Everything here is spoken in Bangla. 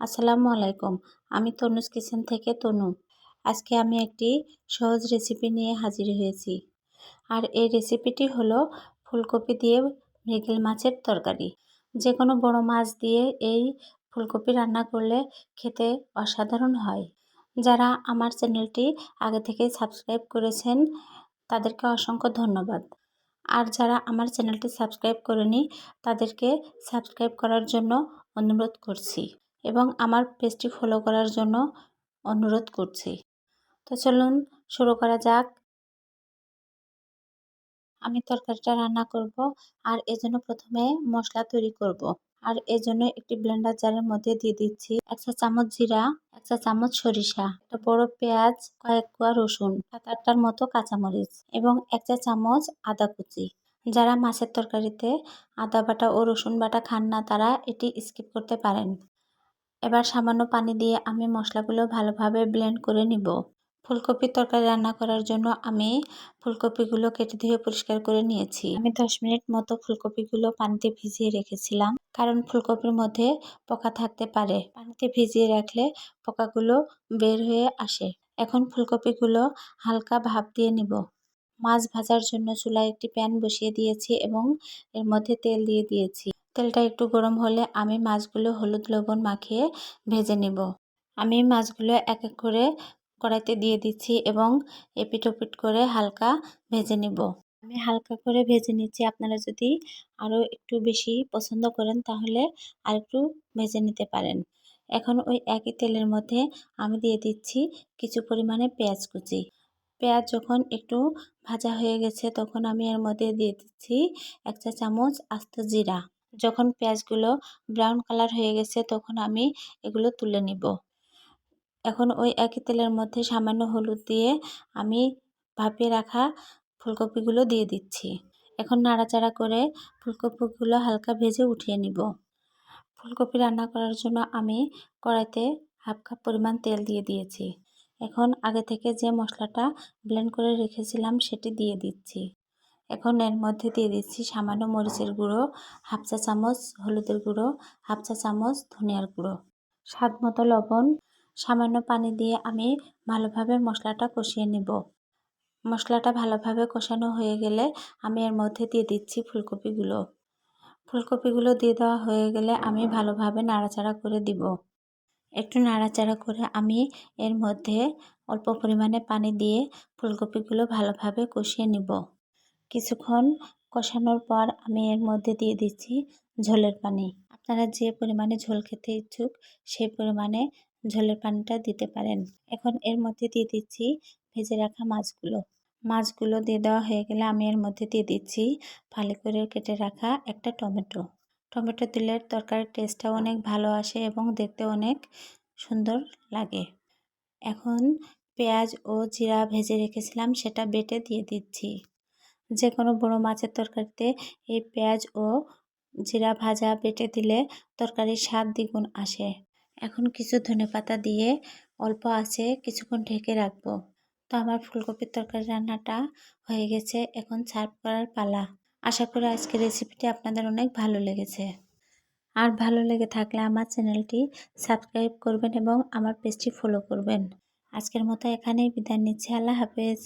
আসসালামু আলাইকুম। আমি তনুজ কিচেন থেকে তনু। আজকে আমি একটি সহজ রেসিপি নিয়ে হাজির হয়েছি। আর এই রেসিপিটি হলো ফুলকপি দিয়ে মৃগেল মাছের তরকারি। যে কোনো বড় মাছ দিয়ে এই ফুলকপি রান্না করলে খেতে অসাধারণ হয়। যারা আমার চ্যানেলটি আগে থেকেই সাবস্ক্রাইব করেছেন, তাদেরকে অসংখ্য ধন্যবাদ। আর যারা আমার চ্যানেলটি সাবস্ক্রাইব করেনি, তাদেরকে সাবস্ক্রাইব করার জন্য অনুরোধ করছি। এবং আমার পেজটি ফলো করার জন্য অনুরোধ করছি। তো চলুন শুরু করা যাক। আমি তরকারিটা রান্না করব আর এজন্য প্রথমে মশলা তৈরি করব। আর এজন্য একটি ব্লেন্ডার জারের মধ্যে দিয়ে দিচ্ছি এক চা চামচ জিরা, এক চা চামচ সরিষা, একটা বড় পেঁয়াজ, কয়েক কোয়া রসুন, সাত আটটার মতো কাঁচামরিচ এবং এক চা চামচ আদা কুচি। যারা মাছের তরকারিতে আদা বাটা ও রসুন বাটা খান না তারা এটি স্কিপ করতে পারেন। এবার সামান্য পানি দিয়ে আমি মশলাগুলো ভালোভাবে ব্লেন্ড করে নিব। ফুলকপির তরকারি রান্না করার জন্য আমি ফুলকপিগুলো কেটে ধুয়ে পরিষ্কার করে নিয়েছি। আমি দশ মিনিট মতো ফুলকপিগুলো পানিতে ভিজিয়ে রেখেছিলাম, কারণ ফুলকপির মধ্যে পোকা থাকতে পারে। পানিতে ভিজিয়ে রাখলে পোকাগুলো বের হয়ে আসে। এখন ফুলকপিগুলো হালকা ভাপ দিয়ে নিব। মাছ ভাজার জন্য চুলায় একটি প্যান বসিয়ে দিয়েছি এবং এর মধ্যে তেল দিয়ে দিয়েছি। তেলটা একটু গরম হলে আমি মাছগুলো হলুদ লবণ মাখিয়ে ভেজে নেব। আমি মাছগুলো এক এক করে কড়াইতে দিয়ে দিচ্ছি এবং এপিট ওপিট করে হালকা ভেজে নিব। আমি হালকা করে ভেজে নিচ্ছি। আপনারা যদি আরও একটু বেশি পছন্দ করেন তাহলে আর একটু ভেজে নিতে পারেন। এখন ওই একই তেলের মধ্যে আমি দিয়ে দিচ্ছি কিছু পরিমাণে পেঁয়াজ কুচি। পেঁয়াজ যখন একটু ভাজা হয়ে গেছে তখন আমি এর মধ্যে দিয়ে দিচ্ছি এক চা চামচ আস্ত জিরা। যখন পেঁয়াজগুলো ব্রাউন কালার হয়ে গেছে, তখন আমি এগুলো তুলে নিব। এখন ওই একই তেলের মধ্যে সামান্য হলুদ দিয়ে আমি ভাপিয়ে রাখা ফুলকপিগুলো দিয়ে দিচ্ছি। এখন নাড়াচাড়া করে ফুলকপিগুলো হালকা ভেজে উঠিয়ে নিব। ফুলকপি রান্না করার জন্য আমি কড়াইতে হাফ কাপ পরিমাণ তেল দিয়ে দিয়েছি। এখন আগে থেকে যে মশলাটা ব্লেন্ড করে রেখেছিলাম, সেটি দিয়ে দিচ্ছি। এখন এর মধ্যে দিয়ে দিচ্ছি সামান্য মরিচের গুঁড়ো, হাফ চা চামচ হলুদের গুঁড়ো, হাফ চা চামচ ধনিয়ার গুঁড়ো। স্বাদ মতো লবণ, সামান্য পানি দিয়ে আমি ভালোভাবে মশলাটা কষিয়ে নেব। মশলাটা ভালোভাবে কষানো হয়ে গেলে আমি এর মধ্যে দিয়ে দিচ্ছি ফুলকপিগুলো। ফুলকপিগুলো দিয়ে দেওয়া হয়ে গেলে আমি ভালোভাবে নাড়াচাড়া করে দিব। একটু নাড়াচাড়া করে আমি এর মধ্যে অল্প পরিমাণে পানি দিয়ে ফুলকপিগুলো ভালোভাবে কষিয়ে নিব। কিছুক্ষণ কষানোর পর আমি এর মধ্যে দিয়ে দিচ্ছি ঝোলের পানি। আপনারা যে পরিমাণে ঝোল খেতে ইচ্ছুক সেই পরিমাণে ঝোলের পানিটা দিতে পারেন। এখন এর মধ্যে দিয়ে দিচ্ছি ভেজে রাখা মাছগুলো। মাছগুলো দিয়ে দেওয়া হয়ে গেলে আমি এর মধ্যে দিয়ে দিচ্ছি ফালি করে কেটে রাখা একটা টমেটো। টমেটো দিলে তরকারির টেস্টটাও অনেক ভালো আসে এবং দেখতে অনেক সুন্দর লাগে। এখন পেঁয়াজ ও জিরা ভেজে রেখেছিলাম, সেটা বেটে দিয়ে দিচ্ছি। যে কোনো বড়ো মাছের তরকারিতে এই পেঁয়াজ ও জিরা ভাজা বেটে দিলে তরকারির স্বাদ দ্বিগুণ আসে। এখন কিছু ধনে পাতা দিয়ে অল্প আছে, কিছুক্ষণ ঢেকে রাখব। তো আমার ফুলকপির তরকারি রান্নাটা হয়ে গেছে, এখন সার্ভ করার পালা। আশা করি আজকের রেসিপিটি আপনাদের অনেক ভালো লেগেছে। আর ভালো লেগে থাকলে আমার চ্যানেলটি সাবস্ক্রাইব করবেন এবং আমার পেজটি ফলো করবেন। আজকের মতো এখানেই বিদায় নিচ্ছি, আল্লাহ হাফেজ।